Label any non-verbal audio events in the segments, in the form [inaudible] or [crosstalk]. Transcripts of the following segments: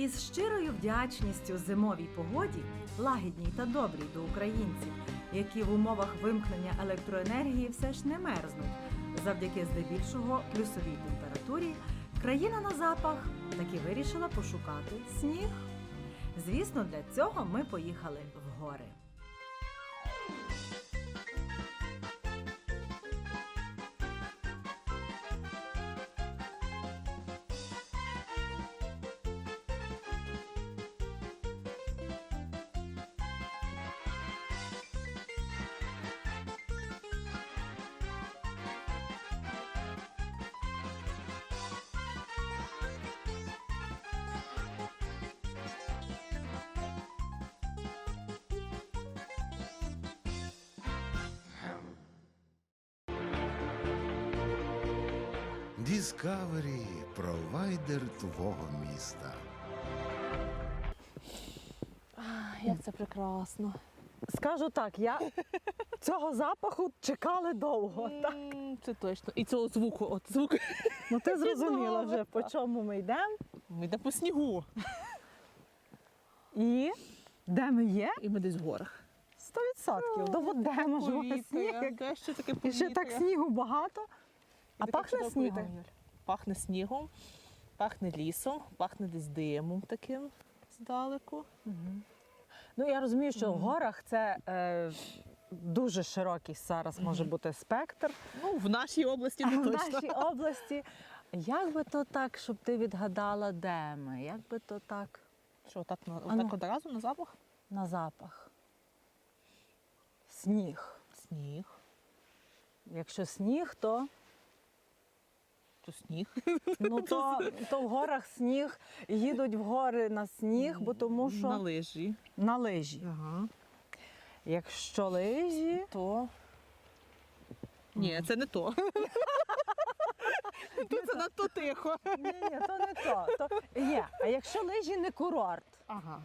Із щирою вдячністю зимовій погоді, лагідній та добрій до українців, які в умовах вимкнення електроенергії все ж не мерзнуть, завдяки здебільшого плюсовій температурі, країна на запах таки вирішила пошукати сніг. Звісно, для цього ми поїхали в гори. Discovery – провайдер твого міста. Як це прекрасно. Скажу так, я [laughs] цього запаху чекали довго. Так? М, Це точно. І цього звуку, от звук. Ну ти [laughs] зрозуміла вже, по чому ми йдемо Ми йдемо по снігу. і де ми є? І ми десь в горах. Сто відсотків. Доведемо ж сніг. Де ще таке І ще так повітря. снігу багато. А таке пахне снігом. повітря. Пахне снігом, пахне лісом, пахне десь димом таким здалеку. Ну я розумію, що в горах це е, дуже широкий зараз може бути спектр. Ну, в нашій області А не в точно. нашій [laughs] області. Як би то так, щоб ти відгадала, де ми? Як би то так Що, так, на, ну. так одразу на запах? на запах? Сніг. Сніг. Якщо сніг, то То сніг. [laughs] Ну [laughs] то, то в горах сніг, їдуть в гори на сніг, бо тому що На лижі. на лижі. Ага. Якщо лижі, То. Ні, це не то. [laughs] Тут це надто тихо. ні, ні, то не то. то є. А якщо лижі не курорт, Ага.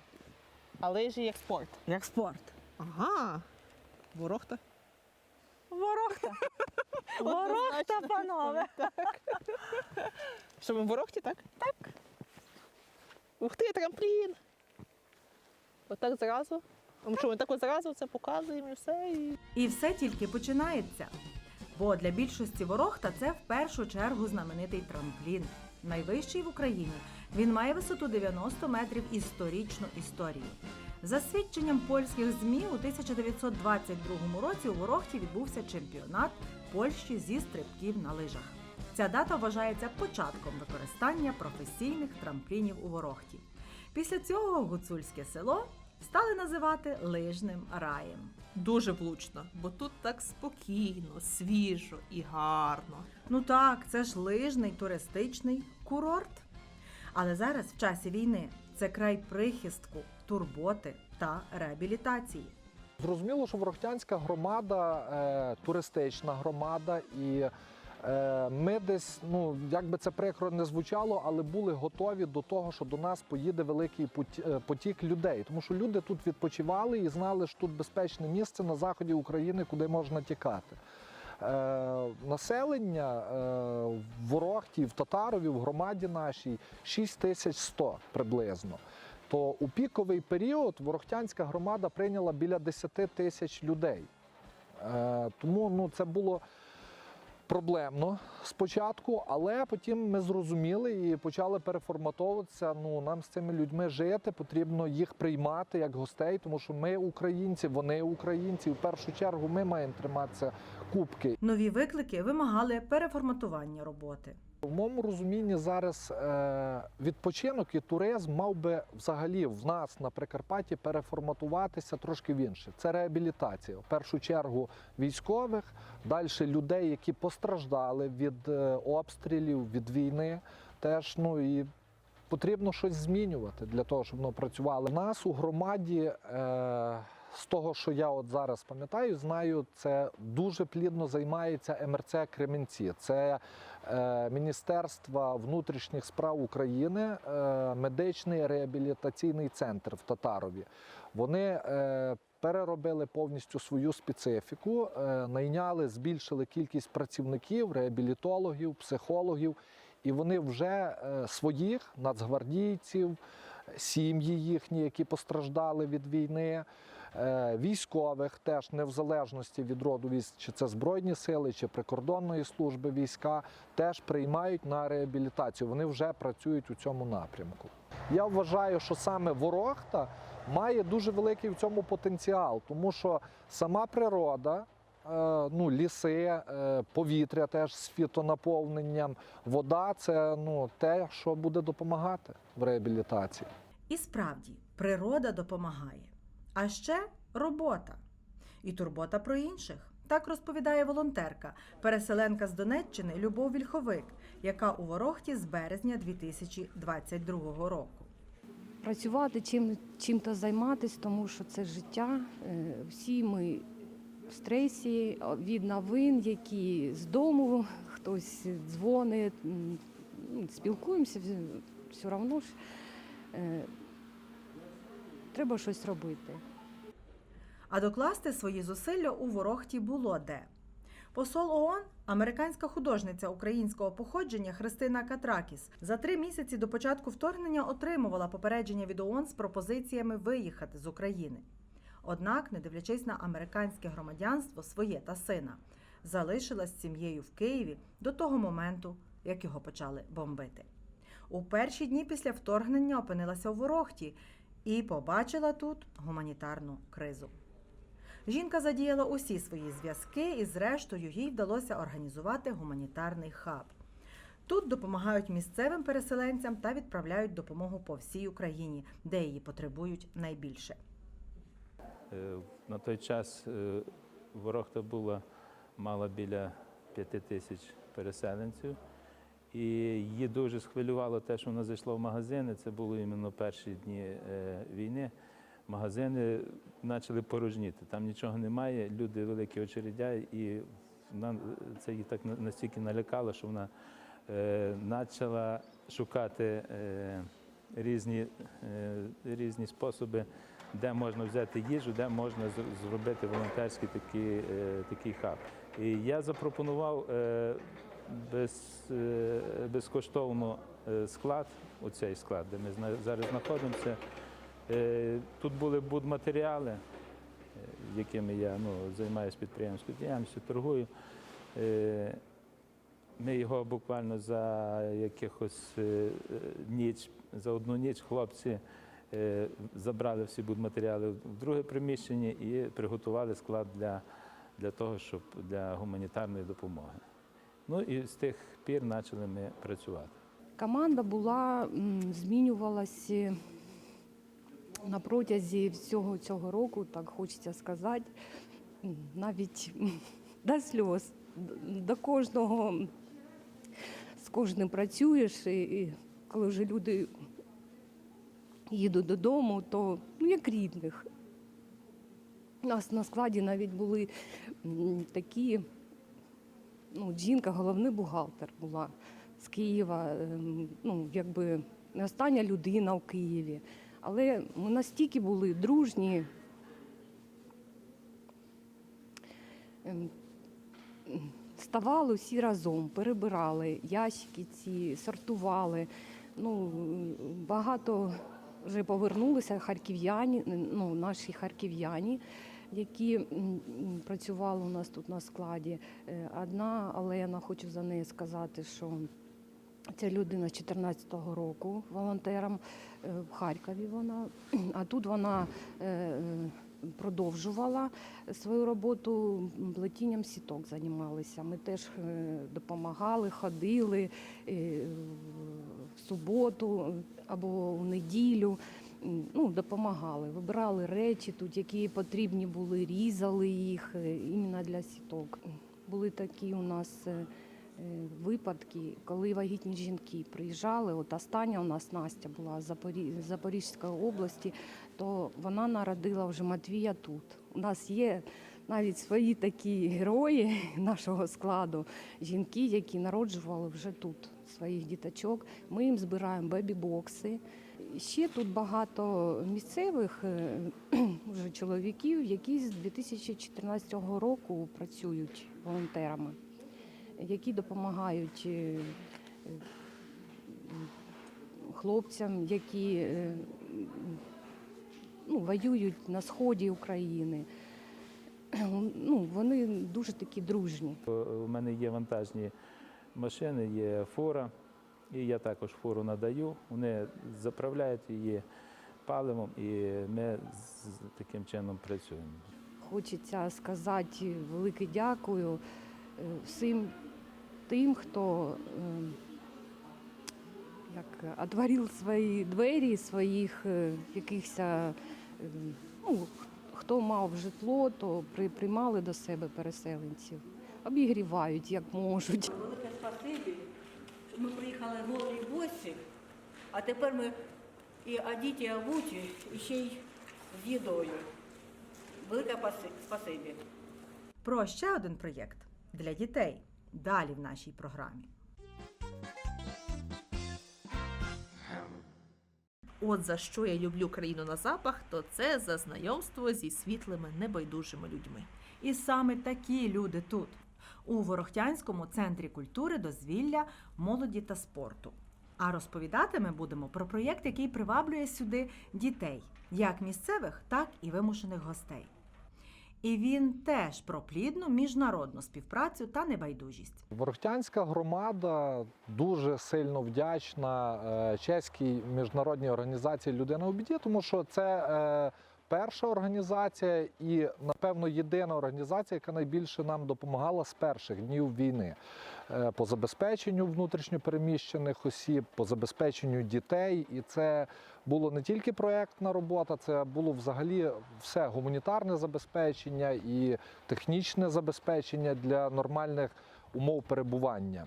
А лижі як спорт. як спорт. Ага. Ворохта. Ворохта. [laughs] Ворохта, панове. Що ми в ворохті, так? Так. Ух ти, трамплін. Отак зразу. Ну що, ми так от зразу це показуємо і все. І... І все тільки починається. Бо для більшості ворохта це в першу чергу знаменитий трамплін. Найвищий в Україні. Він має висоту 90 метрів і сторічну історію. За свідченням польських ЗМІ, у 1922 році у Ворохті відбувся чемпіонат Польщі зі стрибків на лижах. Ця дата вважається початком використання професійних трамплінів у Ворохті. Після цього гуцульське село стали називати лижним раєм. Дуже влучно, бо тут так спокійно, свіжо і гарно. Ну так, це ж лижний туристичний курорт. Але зараз, в часі війни, це край прихистку, турботи та реабілітації. Зрозуміло, що Ворохтянська громада е, туристична громада, і е, ми десь, ну як би це прикро не звучало, але були готові до того, що до нас поїде великий е, потік людей. Тому що люди тут відпочивали і знали, що тут безпечне місце на заході України, куди можна тікати. Населення в Ворохті, в Татарові, в громаді нашій 6100 приблизно. То у піковий період Ворохтянська громада прийняла біля 10 тисяч людей. Е, тому ну, це було проблемно спочатку, але потім ми зрозуміли і почали переформатовуватися. Ну, нам з цими людьми жити, потрібно їх приймати як гостей, тому що ми українці, вони українці. В першу чергу ми маємо триматися кубки. Нові виклики вимагали переформатування роботи. В моєму розумінні зараз е, відпочинок і туризм мав би взагалі в нас на Прикарпатті переформатуватися трошки в інше. Це реабілітація. В першу чергу військових, далі людей, які постраждали від е, обстрілів, від війни. Теж ну і потрібно щось змінювати для того, щоб воно працювало. У нас у громаді. Е, з того, що я от зараз пам'ятаю, знаю, це дуже плідно займається МРЦ Кременці. Це е, Міністерство внутрішніх справ України, е, медичний реабілітаційний центр в Татарові. Вони е, переробили повністю свою специфіку, е, найняли, збільшили кількість працівників, реабілітологів, психологів. І вони вже е, своїх нацгвардійців, сім'ї їхні, які постраждали від війни. Е, Військових теж не в залежності від роду військ, чи це Збройні сили, чи прикордонної служби війська, теж приймають на реабілітацію. Вони вже працюють у цьому напрямку. Я вважаю, що саме Ворохта має дуже великий в цьому потенціал, тому що сама природа, е, ну, ліси, е, повітря теж з фітонаповненням, вода це ну, те, що буде допомагати в реабілітації. І справді, природа допомагає. А ще робота. І турбота про інших. Так розповідає волонтерка, переселенка з Донеччини Любов Вільховик, яка у Ворохті з березня 2022 року. працювати, чим, чим-то займатися, тому що це життя. Е, Всі ми в стресі від новин, які з дому, хтось дзвонить, спілкуємося, все одно ж е, треба щось робити. А докласти свої зусилля у Ворохті було де. Посол ООН, американська художниця українського походження Христина Катракіс, за три місяці до початку вторгнення отримувала попередження від ООН з пропозиціями виїхати з України. Однак, не дивлячись на американське громадянство своє та сина, залишилась сім'єю в Києві до того моменту, як його почали бомбити. У перші дні після вторгнення опинилася у Ворохті і побачила тут гуманітарну кризу. Жінка задіяла усі свої зв'язки, і, зрештою, їй вдалося організувати гуманітарний хаб. Тут допомагають місцевим переселенцям та відправляють допомогу по всій Україні, де її потребують найбільше. Е, На той час е, Ворохта була мала біля п'яти тисяч переселенців. І її дуже схвилювало те, що вона зайшла в магазини. Це було іменно перші дні е, війни. Магазини почали порожніти. Там нічого немає, люди великі очередя, і вона, це її так настільки налякало, що вона е, почала шукати е, різні, е, різні способи, де можна взяти їжу, де можна зробити волонтерський такий, е, такий хаб. І я запропонував е, без, е, безкоштовно е, склад, оцей склад, де ми зараз знаходимося. Е, Тут були будматеріали, якими я ну, займаюся підприємською діяльністю, торгую. Ми його буквально за якихось ніч, за одну ніч хлопці забрали всі будматеріали в друге приміщення і приготували склад для, для того, щоб для гуманітарної допомоги. Ну і з тих пір почали ми працювати. Команда була, змінювалася на протязі всього цього року, так хочеться сказати, навіть до сльоз. До кожного з кожним працюєш, і, і коли вже люди їдуть додому, то ну, як рідних. У нас на складі навіть були такі, ну, жінка, головний бухгалтер була з Києва, ем, ну, якби не остання людина в Києві. Але ми настільки були дружні. ем, Ставали всі разом, перебирали ящики ці, сортували. Ну, багато вже повернулися харків'яні, ну, наші харків'яні, які працювали у нас тут на складі. Е, Одна Олена, хочу за неї сказати, що Ця людина з 14-го року волонтером е, в Харкові вона, а тут вона е, продовжувала свою роботу плетінням сіток займалися. Ми теж допомагали, ходили в суботу або в неділю. Ну, допомагали, вибирали речі тут, які потрібні були, різали їх е, іменно для сіток. Були такі у нас е, е, випадки, коли вагітні жінки приїжджали. От остання у нас Настя була з Запорізької області, то вона народила вже Матвія тут. У нас є навіть свої такі герої [laughs] нашого складу, жінки, які народжували вже тут своїх діточок. Ми їм збираємо бебі-бокси. Ще тут багато місцевих е, вже чоловіків, які з 2014 року працюють волонтерами які допомагають е, е, хлопцям, які ну, воюють на сході України. Ну, вони дуже такі дружні. У мене є вантажні машини, є фура, і я також фуру надаю. Вони заправляють її паливом, і ми з таким чином працюємо. Хочеться сказати велике дякую е, всім тим, хто е, як отворив свої двері своїх е, якихось, ну, хто мав житло, то при- приймали до себе переселенців, обігрівають як можуть. Велике спасибі, ми приїхали голі босі, а тепер ми і одіті, і обуті, і ще й з їдою. Велике паси- спасибі. Про ще один проєкт для дітей далі в нашій програмі. От за що я люблю країну на запах, то це за знайомство зі світлими небайдужими людьми. І саме такі люди тут, у Ворохтянському центрі культури, дозвілля, молоді та спорту. А розповідати ми будемо про проєкт, який приваблює сюди дітей, як місцевих, так і вимушених гостей. І він теж про плідну міжнародну співпрацю та небайдужість. Ворохтянська громада дуже сильно вдячна е, чеській міжнародній організації Людина у біді, тому що це е, перша організація і, напевно, єдина організація, яка найбільше нам допомагала з перших днів війни е, по забезпеченню внутрішньопереміщених осіб, по забезпеченню дітей. І це було не тільки проєктна робота, це було взагалі все гуманітарне забезпечення і технічне забезпечення для нормальних умов перебування.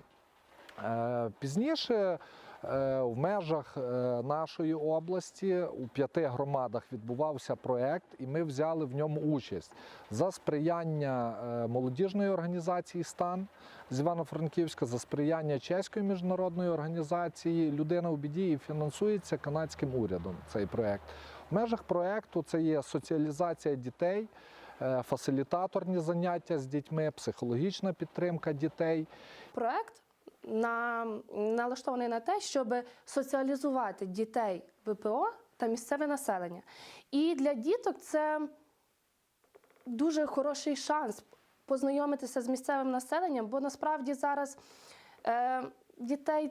Е, Пізніше в межах е, нашої області у п'яти громадах відбувався проєкт, і ми взяли в ньому участь за сприяння е, молодіжної організації Стан з Івано-Франківська, за сприяння чеської міжнародної організації Людина у біді і фінансується канадським урядом цей проєкт. В межах проєкту це є соціалізація дітей. е, Фасилітаторні заняття з дітьми, психологічна підтримка дітей. Проект на, налаштований на те, щоб соціалізувати дітей ВПО та місцеве населення. І для діток це дуже хороший шанс познайомитися з місцевим населенням, бо насправді зараз е, дітей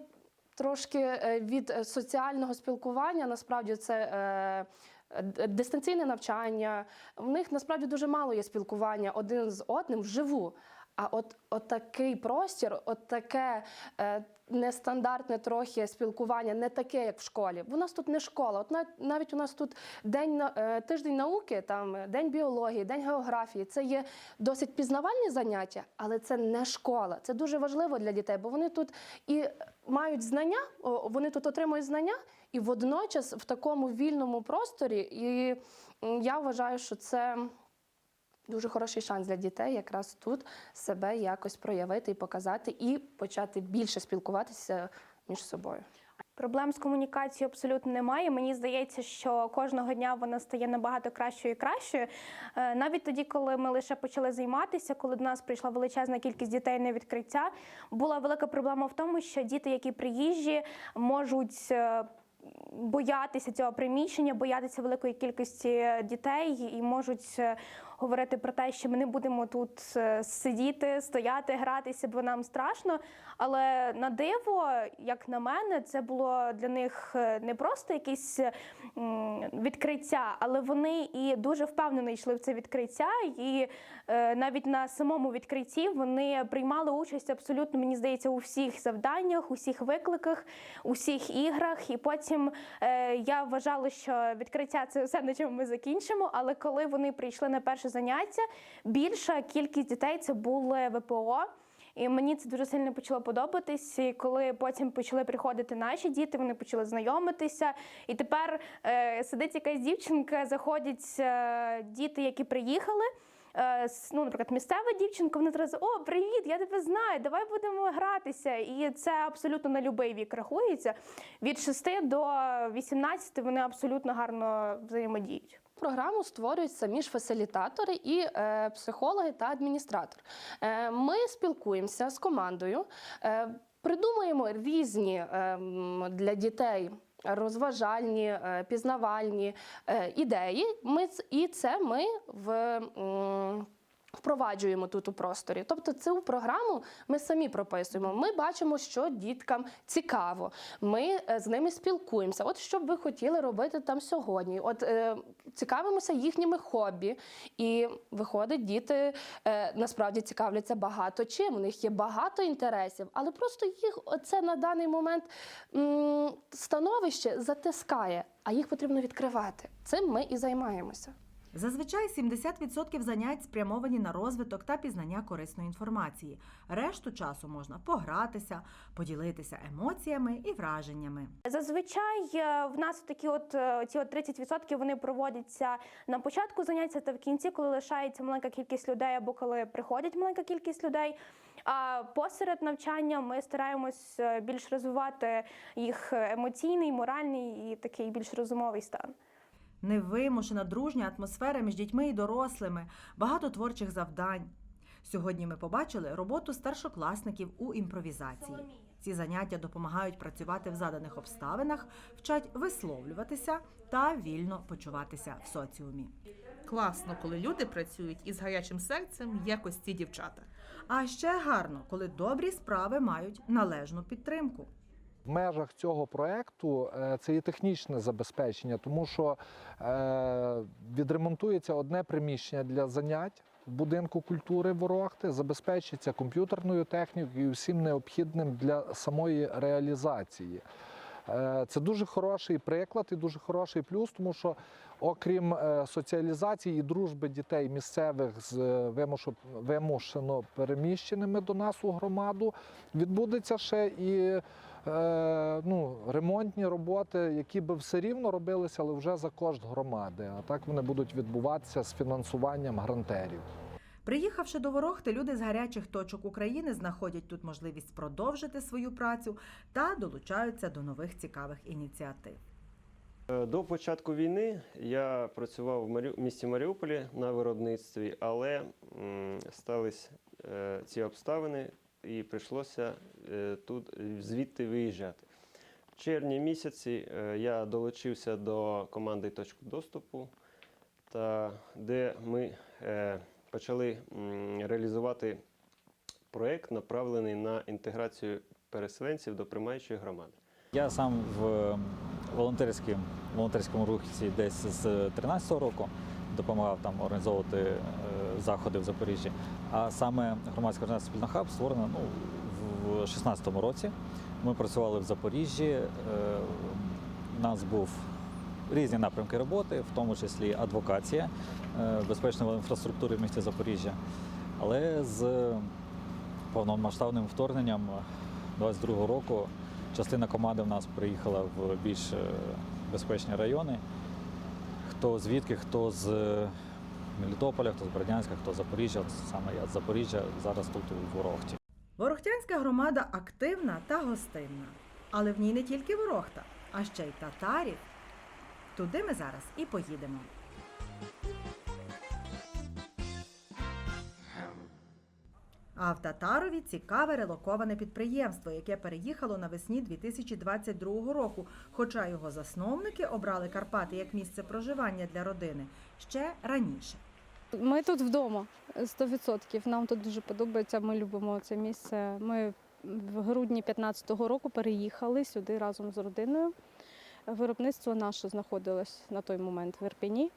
трошки е, від соціального спілкування, насправді це. Е, Дистанційне навчання, в них насправді дуже мало є спілкування один з одним вживу. А от, от такий простір, от таке е, нестандартне трохи спілкування, не таке, як в школі. У нас тут не школа. От навіть, навіть у нас тут день е, тиждень науки, там е, день біології, день географії. Це є досить пізнавальні заняття, але це не школа. Це дуже важливо для дітей, бо вони тут і мають знання, вони тут отримують знання, і водночас в такому вільному просторі. І я вважаю, що це дуже хороший шанс для дітей якраз тут себе якось проявити і показати, і почати більше спілкуватися між собою. Проблем з комунікацією абсолютно немає. Мені здається, що кожного дня вона стає набагато кращою і кращою. Е, Навіть тоді, коли ми лише почали займатися, коли до нас прийшла величезна кількість дітей на відкриття, була велика проблема в тому, що діти, які приїжджі, можуть. Боятися цього приміщення, боятися великої кількості дітей і можуть е, говорити про те, що ми не будемо тут е, сидіти, стояти, гратися, бо нам страшно. Але на диво, як на мене, це було для них е, не просто якесь відкриття, але вони і дуже впевнено йшли в це відкриття. І навіть на самому відкритті вони приймали участь абсолютно, мені здається, у всіх завданнях, у всіх викликах, у всіх іграх. І потім е, я вважала, що відкриття це все, на чому ми закінчимо. Але коли вони прийшли на перше заняття, більша кількість дітей це були ВПО. І мені це дуже сильно почало подобатись. І коли потім почали приходити наші діти, вони почали знайомитися. І тепер е, сидить якась дівчинка, заходять е, діти, які приїхали. Е, ну, наприклад, місцева дівчинка, вона одразу о, привіт, я тебе знаю, давай будемо гратися. І це абсолютно на любий вік рахується. Від 6 до 18 вони абсолютно гарно взаємодіють. Програму створюють самі ж фасилітатори і е, психологи та адміністратор. Е, ми спілкуємося з командою, е, придумуємо різні е, для дітей розважальні, е, пізнавальні е, ідеї. Ми і це ми в. Впроваджуємо тут у просторі. Тобто цю програму ми самі прописуємо. Ми бачимо, що діткам цікаво. Ми е, з ними спілкуємося. От що б ви хотіли робити там сьогодні? От е, цікавимося їхніми хобі. І виходить, діти е, насправді цікавляться багато чим. У них є багато інтересів, але просто їх це на даний момент м, становище затискає, а їх потрібно відкривати. Цим ми і займаємося. Зазвичай 70% занять спрямовані на розвиток та пізнання корисної інформації. Решту часу можна погратися, поділитися емоціями і враженнями. Зазвичай е, в нас такі от е, ці от 30% вони проводяться на початку заняття та в кінці, коли лишається маленька кількість людей або коли приходить маленька кількість людей. А посеред навчання ми стараємось е, більш розвивати їх емоційний, моральний і такий більш розумовий стан. Невимушена дружня атмосфера між дітьми і дорослими, багато творчих завдань. Сьогодні ми побачили роботу старшокласників у імпровізації. Ці заняття допомагають працювати в заданих обставинах, вчать висловлюватися та вільно почуватися в соціумі. Класно, коли люди працюють із гарячим серцем, як ось ці дівчата. А ще гарно, коли добрі справи мають належну підтримку. Межах цього проекту е, це є технічне забезпечення, тому що е, відремонтується одне приміщення для занять в будинку культури Ворохти, забезпечиться комп'ютерною технікою і всім необхідним для самої реалізації. Е, Це дуже хороший приклад і дуже хороший плюс, тому що окрім соціалізації і дружби дітей місцевих з вимушено переміщеними до нас у громаду, відбудеться ще і ну, ремонтні роботи, які би все рівно робилися, але вже за кошт громади. А так вони будуть відбуватися з фінансуванням грантерів. Приїхавши до Ворохти, люди з гарячих точок України знаходять тут можливість продовжити свою працю та долучаються до нових цікавих ініціатив. Е, До початку війни я працював в місті Маріуполі на виробництві, але стались е, ці обставини і прийшлося е, тут звідти виїжджати. В червні місяці е, я долучився до команди «Точку доступу», та де ми е, почали реалізувати проєкт, направлений на інтеграцію переселенців до приймаючої громади. Я сам в волонтерському, волонтерському русі десь з 2013 року допомагав там організовувати е, заходи в Запоріжжі. А саме громадська організація «Спільна хаб створена ну, в 2016 році. Ми працювали в Запоріжжі. е, У нас був різні напрямки роботи, в тому числі адвокація е, безпечної інфраструктури в місті Запоріжжя. Але з повномасштабним вторгненням 22 року частина команди в нас приїхала в більш е, безпечні райони. Хто звідки, хто з Мелітополя, хто з Бердянська, хто з Запоріжжя. Саме я з Запоріжжя зараз тут у Ворохті. Ворохтянська громада активна та гостинна. Але в ній не тільки ворохта, а ще й татарів. Туди ми зараз і поїдемо. А в Татарові цікаве релоковане підприємство, яке переїхало навесні 2022 року. Хоча його засновники обрали Карпати як місце проживання для родини ще раніше. Ми тут вдома 100%. Нам тут дуже подобається. Ми любимо це місце. Ми в грудні 15-го року переїхали сюди разом з родиною. Виробництво наше знаходилось на той момент в Ірпені.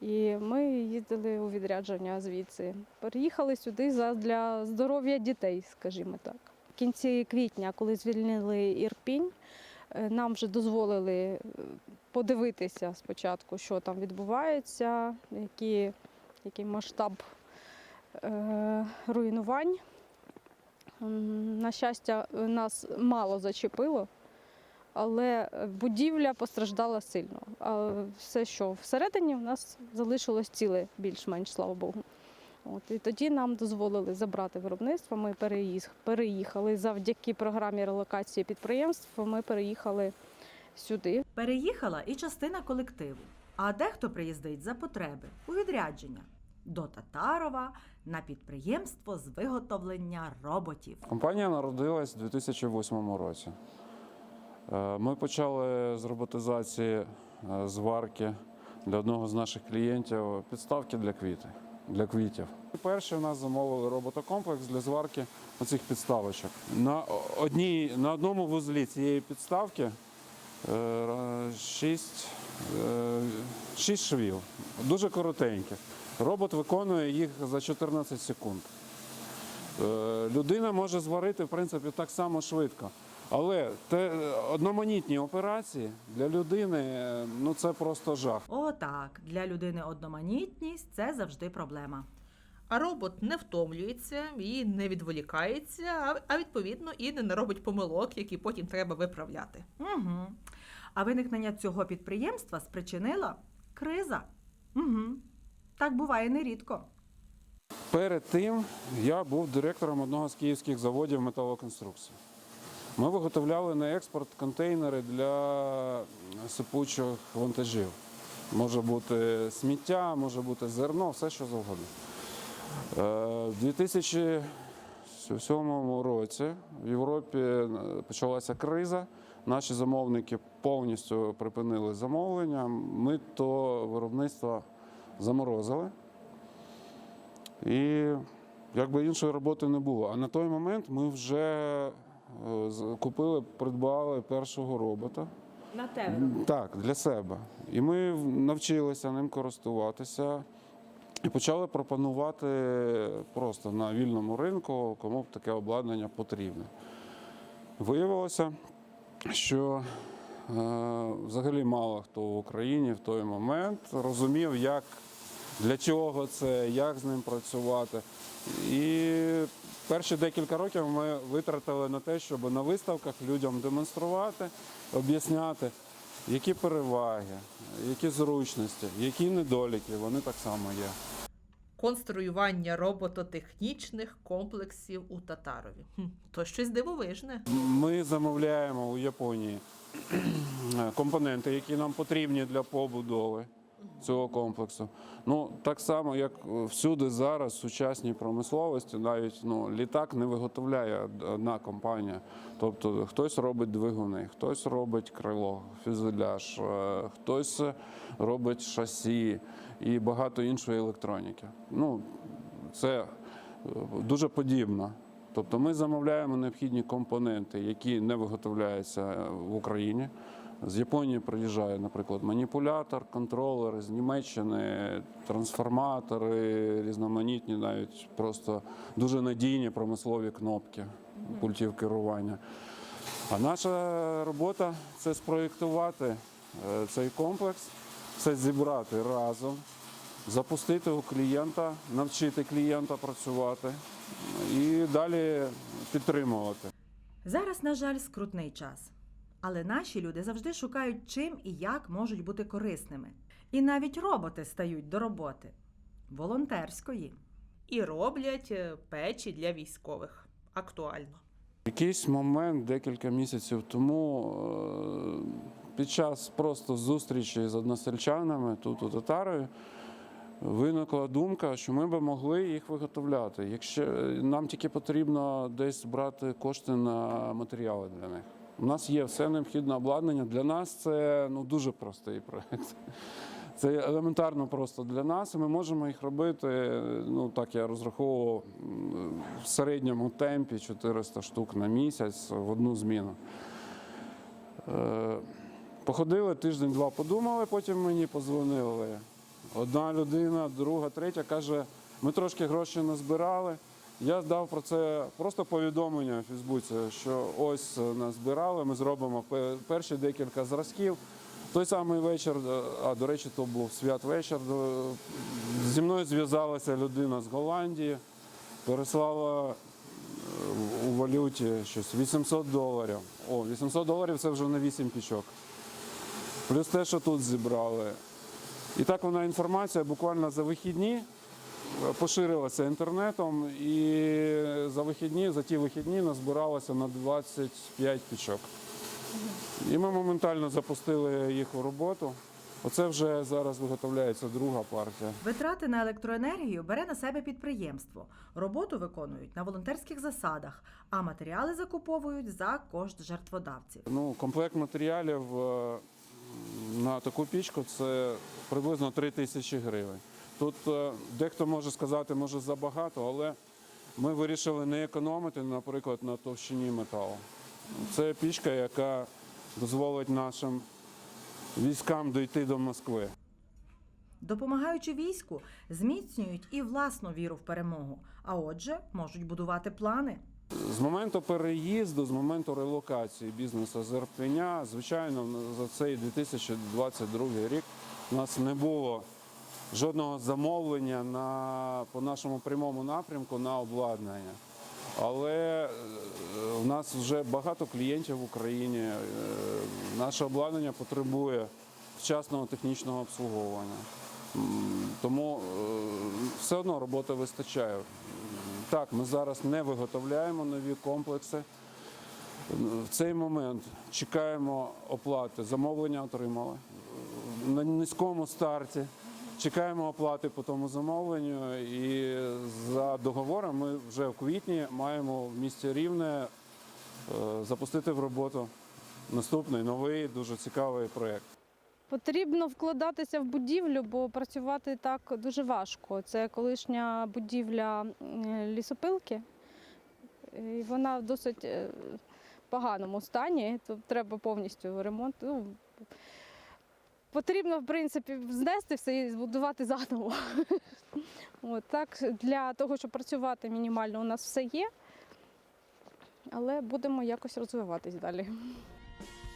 І ми їздили у відрядження звідси. Переїхали сюди для здоров'я дітей, скажімо так. В кінці квітня, коли звільнили Ірпінь, е, нам вже дозволили е, подивитися спочатку, що там відбувається, які який масштаб е, руйнувань. На щастя, нас мало зачепило, але будівля постраждала сильно. А все, що всередині, у нас залишилось ціле більш-менш, слава Богу. От, і тоді нам дозволили забрати виробництво. Ми переїх- переїхали завдяки програмі релокації підприємств. Ми переїхали сюди. Переїхала і частина колективу, а дехто приїздить за потреби у відрядження до Татарова на підприємство з виготовлення роботів. Компанія народилась у 2008 році. Е, Ми почали з роботизації е, зварки для одного з наших клієнтів підставки для квіти, для квітів. Перші у нас замовили роботокомплекс для зварки оцих підставочок. На, одній, на одному вузлі цієї підставки е, шість, е, шість швів, дуже коротеньких. Робот виконує їх за 14 секунд. Е, Людина може зварити в принципі так само швидко. Але те, одноманітні операції для людини е, ну це просто жах. Отак, для людини одноманітність це завжди проблема. А робот не втомлюється і не відволікається, а відповідно і не наробить помилок, які потім треба виправляти. Угу. А виникнення цього підприємства спричинила криза. Угу. Так буває нерідко. Перед тим я був директором одного з київських заводів металоконструкції. Ми виготовляли на експорт контейнери для сипучих вантажів. Може бути сміття, може бути зерно, все що завгодно. Е, В 2007 році в Європі е, почалася криза. Наші замовники повністю припинили замовлення. Ми то виробництво заморозили. І якби іншої роботи не було. А на той момент ми вже е, купили, придбали першого робота. На тебе. Так, для себе. І ми навчилися ним користуватися і почали пропонувати просто на вільному ринку, кому б таке обладнання потрібне. Виявилося, що е, взагалі мало хто в Україні в той момент розумів, як, для чого це, як з ним працювати. І перші декілька років ми витратили на те, щоб на виставках людям демонструвати, об'ясняти, які переваги, які зручності, які недоліки, вони так само є. Конструювання робототехнічних комплексів у Татарові. Хм, то щось дивовижне. Ми замовляємо у Японії [clears throat] компоненти, які нам потрібні для побудови цього комплексу. Ну так само, як всюди зараз в сучасній промисловості, навіть ну, літак не виготовляє одна компанія. Тобто хтось робить двигуни, хтось робить крило, фюзеляж, е, хтось робить шасі і багато іншої електроніки. Ну, це е, дуже подібно. Тобто ми замовляємо необхідні компоненти, які не виготовляються е, в Україні. З Японії приїжджає, наприклад, маніпулятор, контролер, з Німеччини, трансформатори, різноманітні, навіть просто дуже надійні промислові кнопки пультів керування. А наша робота це спроєктувати е, цей комплекс, це зібрати разом, запустити у клієнта, навчити клієнта працювати і далі підтримувати. Зараз, на жаль, скрутний час. Але наші люди завжди шукають, чим і як можуть бути корисними. І навіть роботи стають до роботи волонтерської. І роблять е, печі для військових. Актуально. Якийсь момент, декілька місяців тому, е, під час просто зустрічі з односельчанами тут у Татарові, виникла думка, що ми би могли їх виготовляти. Якщо нам тільки потрібно десь брати кошти на матеріали для них. У нас є все необхідне обладнання. Для нас це ну, дуже простий проєкт. Це елементарно просто для нас, ми можемо їх робити. Ну так я розраховував в середньому темпі 400 штук на місяць в одну зміну. Е, Походили тиждень-два, подумали, потім мені подзвонили. Одна людина, друга, третя каже: ми трошки гроші назбирали. Я дав про це просто повідомлення в Фейсбуці, що ось назбирали, ми зробимо перші декілька зразків. Той самий вечір, е, а до речі, то був святвечір. е, Зі мною зв'язалася людина з Голландії, переслала е, у валюті щось 800 доларів. О, 800 доларів це вже на 8 пічок. Плюс те, що тут зібрали. І так вона інформація буквально за вихідні е, поширилася інтернетом, і за вихідні, за ті вихідні назбиралося на 25 пічок. І ми моментально запустили їх у роботу. Оце вже зараз виготовляється друга партія. Витрати на електроенергію бере на себе підприємство. Роботу виконують на волонтерських засадах, а матеріали закуповують за кошт жертводавців. Ну, комплект матеріалів е, на таку пічку це приблизно 3 тисячі гривень. Тут е, дехто може сказати, може забагато, але ми вирішили не економити, наприклад, на товщині металу. Це пічка, яка дозволить нашим військам дійти до Москви. Допомагаючи війську, зміцнюють і власну віру в перемогу, а отже, можуть будувати плани. З моменту переїзду, з моменту релокації бізнесу з Ірпеня, звичайно, за цей 2022 рік у нас не було жодного замовлення на, по нашому прямому напрямку на обладнання. Але е, у нас вже багато клієнтів в Україні. Е, Наше обладнання потребує вчасного технічного обслуговування. Тому е, все одно роботи вистачає. Так, ми зараз не виготовляємо нові комплекси. В цей момент чекаємо оплати. Замовлення отримали на низькому старті. Чекаємо оплати по тому замовленню. І за договором ми вже в квітні маємо в місті Рівне е, запустити в роботу наступний новий дуже цікавий проєкт. Потрібно вкладатися в будівлю, бо працювати так дуже важко. Це колишня будівля лісопилки. І вона в досить е, поганому стані, то треба повністю ремонт. Ну, потрібно, в принципі, знести все і збудувати заново. [laughs] От, так, для того, щоб працювати мінімально, у нас все є, але будемо якось розвиватись далі.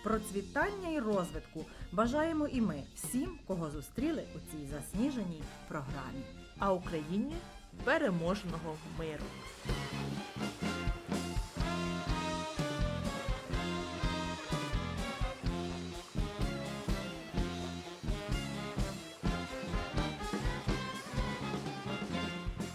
Процвітання і розвитку бажаємо і ми всім, кого зустріли у цій засніженій програмі. А Україні переможного миру.